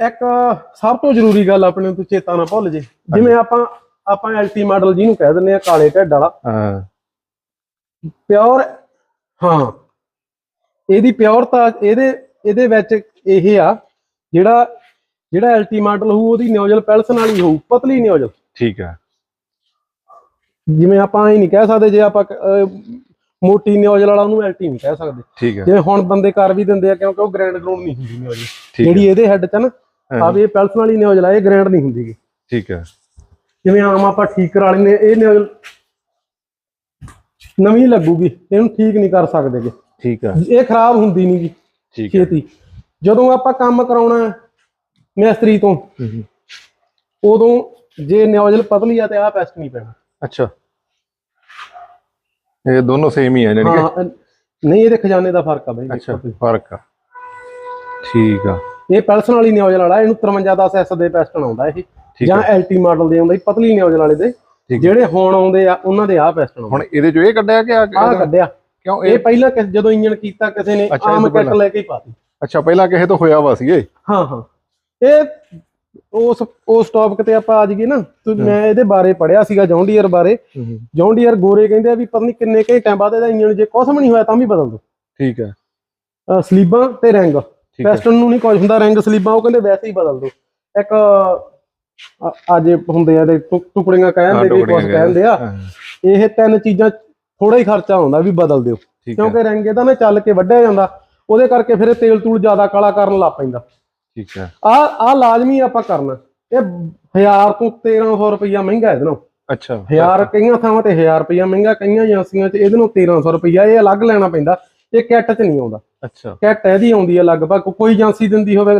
ਇੱਕ ਸਭ ਤੋਂ ਜ਼ਰੂਰੀ ਗੱਲ ਆਪਣੇ ਨੂੰ ਤੂੰ ਚੇਤਾ ਨਾ ਭੁੱਲ ਜੇ। ਜਿਵੇਂ ਆਪਾਂ ਆਪਾਂ ਐਲਟੀ ਮਾਡਲ ਜਿਹਨੂੰ ਕਹਿ ਦਿੰਦੇ ਆ ਕਾਲੇ ਢੱਡ ਵਾਲਾ। ਹਾਂ। ਪਿਓਰ ਹਾਂ। ਇਹਦੀ ਪਿਓਰਤਾ ਇਹਦੇ ਇਹਦੇ ਵਿੱਚ ਇਹ ਆ ਜਿਹੜਾ ਜਿਹੜਾ ਐਲਟੀ ਮਾਡਲ ਹੋਊ ਉਹਦੀ ਨਿਓਜ਼ਲ ਪੈਲਸਨ ਵਾਲੀ ਹੋਊ ਪਤਲੀ ਨਿਓਜ਼ਲ ਠੀਕ ਹੈ ਜਿਵੇਂ ਆਪਾਂ ਇਹ ਨਹੀਂ ਕਹਿ ਸਕਦੇ ਜੇ ਆਪਾਂ ਮੋਟੀ ਨਿਓਜ਼ਲ ਵਾਲਾ ਉਹਨੂੰ ਐਲਟੀ ਨਹੀਂ ਕਹਿ ਸਕਦੇ। ਠੀਕ ਹੈ ਜਿਵੇਂ ਹੁਣ ਬੰਦੇ ਕਰ ਵੀ ਦਿੰਦੇ ਆ ਕਿਉਂਕਿ ਉਹ ਗ੍ਰੈਂਡ ਗਰਾਊਂਡ ਨਹੀਂ ਹੁੰਦੀ ਨਿਓਜ਼ਲ ਜਿਹੜੀ ਇਹਦੇ ਹੈੱਡ 'ਚ ਆ ਨਾ ਹਾਂ। ਆ ਵੀ ਇਹ ਪੈਲਸਨ ਵਾਲੀ ਨਿਓਜ਼ਲ ਆ ਇਹ ਗ੍ਰੈਂਡ ਨਹੀਂ ਹੁੰਦੀ ਗੀ। ਠੀਕ ਹੈ। ਜਿਵੇਂ ਆਮ ਆਪਾਂ ਠੀਕ ਕਰਾ ਲੈਂਦੇ ਇਹ ਨਿਓਜ਼ਲ ਨਵੀਂ ਲੱਗੂਗੀ ਇਹਨੂੰ ਠੀਕ ਨਹੀਂ ਕਰ ਸਕਦੇ ਗੇ। ਠੀਕ ਹੈ। ਇਹ ਖਰਾਬ ਹੁੰਦੀ ਨਹੀਂ ਜੀ ਠੀਕ ਹੈ। ਛੇਤੀ। ਜਦੋਂ ਆਪਾਂ ਕੰਮ ਕਰਾਉਣਾ ਮਿਸਤਰੀ ਤੋਂ ਉਦੋਂ ਜੇ ਨਿਓਜ਼ਲ ਪਤਲੀ ਆ ਤੇ ਆਹ ਪੈਸਟ ਨਹੀਂ ਪੈਣਾ। ਅੱਛਾ। ਇਹ ਦੋਨੋਂ ਸੇਮ ਹੀ ਹੈ ਜਾਨੀ ਕਿ? ਹਾਂ ਨਹੀਂ ਇਹਦੇ ਖਜ਼ਾਨੇ ਦਾ ਫ਼ਰਕ ਆ ਬਈ ਅੱਛਾ ਫ਼ਰਕ ਆ। ਠੀਕ ਆ। ਇਹ ਪੈਲਸਨ ਵਾਲੀ ਨਿਓਜ਼ਲ ਵਾਲਾ ਇਹਨੂੰ 5310 ਐਸ ਦੇ ਪੈਸਟਨ ਆਉਂਦਾ ਇਹ। ਜਾਂ ਐਲਟੀ ਮਾਡਲ ਦੇ ਆਉਂਦਾ ਪਤਲੀ ਨਿਓਜ਼ਲ ਵਾਲੇ ਦੇ। ਜਿਹੜੇ ਹੁਣ ਆਉਂਦੇ ਆ ਉਹਨਾਂ ਦੇ ਆਹ ਪੈਸਟਨ ਹੁਣ ਇਹਦੇ ਚੋਂ ਇਹ ਕੱਢਿਆ ਕਿ ਆ ਕੱਢਿਆ। ਕਿਉਂ ਇਹ ਪਹਿਲਾਂ ਕਿਸ- ਜਦੋਂ ਇੰਜਨ ਕੀਤਾ ਕਿਸੇ ਨੇ ਆਮ ਕਿੱਟ। ਲੈ ਕੇ ਹੀ ਪਾਤੀ। ਅੱਛਾ ਪਹਿਲਾਂ ਕਿਸੇ ਤੋਂ ਹੋਇਆ ਵਾ ਸੀ ਇਹ? ਹਾਂ ਹਾਂ। ਇਹ ਉਸ ਉਸ ਟੌਪਿਕ ਤੇ ਆਪਾਂ ਆ ਜਾਈਏ ਨਾ। ਮੈਂ ਇਹਦੇ ਬਾਰੇ ਪੜਿਆ ਸੀਗਾ ਜੌਂਡੀਅਰ ਬਾਰੇ। ਜੌਂਡੀਅਰ ਗੋਰੇ ਕਹਿੰਦੇ ਆ ਵੀ ਪਤਾ ਨਹੀਂ ਕਿੰਨੇ ਘੰਟਿਆਂ ਬਾਅਦ ਇਹਦਾ ਇੰਜਨ ਜੇ ਵੀ ਨਹੀਂ ਹੋਇਆ ਤਾਂ ਵੀ ਬਦਲ ਦੋ। ਠੀਕ ਹੈ। ਸਲੀਬਾਂ ਤੇ ਰਿੰਗ। ਪੈਸਟਨ ਨੂੰ ਨਹੀਂ ਕੁਝ ਹੁੰਦਾ ਰਿੰਗ ਸਲੀਬਾਂ ਉਹ ਕਹਿੰਦੇ ਵੈਸੇ ਹੀ ਬਦਲ ਦੋ। ਇੱਕ ਅੱਜ ਹੁੰਦੇ ਆ ਦੇ ਟੁਕੜੀਆਂ ਕਹਿੰਦੇ ਕਿ ਕੁਝ ਕਹਿੰਦੇ ਆ ਇਹ ਤਿੰਨ ਚੀਜ਼ਾਂ ਥੋੜਾ ਹੀ ਖਰਚਾ ਹੁੰਦਾ ਵੀ ਬਦਲ ਦਿਓ। ਕਿਉਂਕਿ ਰਿੰਗ ਇਹਦਾ ਨਾ ਚੱਲ ਕੇ ਵੱਢਿਆ ਜਾਂਦਾ ਉਹਦੇ ਕਰਕੇ ਫਿਰ ਤੇਲ ਤੂਲ ਜ਼ਿਆਦਾ ਕਾਲਾ ਕਰਨ ਲੱਗ ਪੈਂਦਾ। ਠੀਕ ਹੈ। ਆ ਆ ਲਾਜ਼ਮੀ ਆਪਾਂ ਕਰਨਾ। ਇਹ 1000 ਤੋਂ 1300 ਰੁਪਈਆ ਮਹਿੰਗਾ ਇਹਦੇ ਨਾਲੋਂ। ਅੱਛਾ। 1000 ਕਈਆਂ ਥਾਵਾਂ ਤੇ 1000 ਰੁਪਈਆ ਮਹਿੰਗਾ ਕਈਆਂ ਏਜੰਸੀਆਂ 'ਚ ਇਹਦੇ ਨਾਲੋਂ 1300 ਰੁਪਈਆ ਇਹ ਅਲੱਗ ਲੈਣਾ ਪੈਂਦਾ। ਇਹ ਕਿੱਟ 'ਚ ਨਹੀਂ ਆਉਂਦਾ। ਅੱਛਾ। ਕਿੱਟ ਇਹਦੀ ਆਉਂਦੀ ਹੈ ਲਗਭਗ ਕੋਈ ਏਜੰਸੀ ਦਿੰਦੀ ਹੋਵੇ